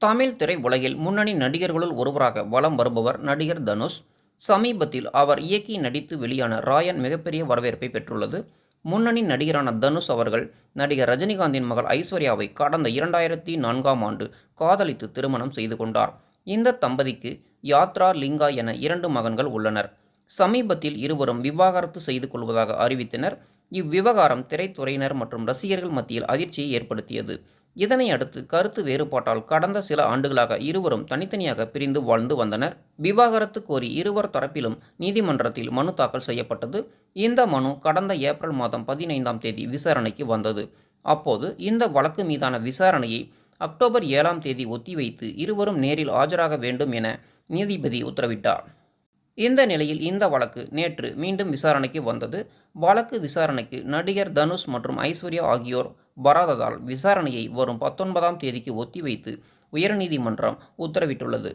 தமிழ் திரை உலகில் முன்னணி நடிகர்களுள் ஒருவராக வலம் வருபவர் நடிகர் தனுஷ். சமீபத்தில் அவர் இயக்கி நடித்து வெளியான ராயன் மிகப்பெரிய வரவேற்பை பெற்றுள்ளது. முன்னணி நடிகரான தனுஷ் அவர்கள் நடிகர் ரஜினிகாந்தின் மகள் ஐஸ்வர்யாவை கடந்த இரண்டாயிரத்தி நான்காம் ஆண்டு காதலித்து திருமணம் செய்து கொண்டார். இந்த தம்பதிக்கு யாத்ரா லிங்கா என இரண்டு மகன்கள் உள்ளனர். சமீபத்தில் இருவரும் விவாகரத்து செய்து கொள்வதாக அறிவித்தனர். இவ்விவகாரம் திரைத்துறையினர் மற்றும் ரசிகர்கள் மத்தியில் அதிர்ச்சியை ஏற்படுத்தியது. இதனை அடுத்து கருத்து வேறுபாட்டால் கடந்த சில ஆண்டுகளாக இருவரும் தனித்தனியாக பிரிந்து வாழ்ந்து வந்தனர். விவாகரத்து கோரி இருவர் தரப்பிலும் நீதிமன்றத்தில் மனு தாக்கல் செய்யப்பட்டது. இந்த மனு கடந்த ஏப்ரல் மாதம் பதினைந்தாம் தேதி விசாரணைக்கு வந்தது. அப்போது இந்த வழக்கு மீதான விசாரணையை அக்டோபர் ஏழாம் தேதி ஒத்திவைத்து இருவரும் நேரில் ஆஜராக வேண்டும் என நீதிபதி உத்தரவிட்டார். இந்த நிலையில் இந்த வழக்கு நேற்று மீண்டும் விசாரணைக்கு வந்தது. வழக்கு விசாரணைக்கு நடிகர் தனுஷ் மற்றும் ஐஸ்வர்யா ஆகியோர் வராததால் விசாரணையை வரும் பத்தொன்பதாம் தேதிக்கு ஒத்திவைத்து உயர்நீதிமன்றம் உத்தரவிட்டுள்ளது.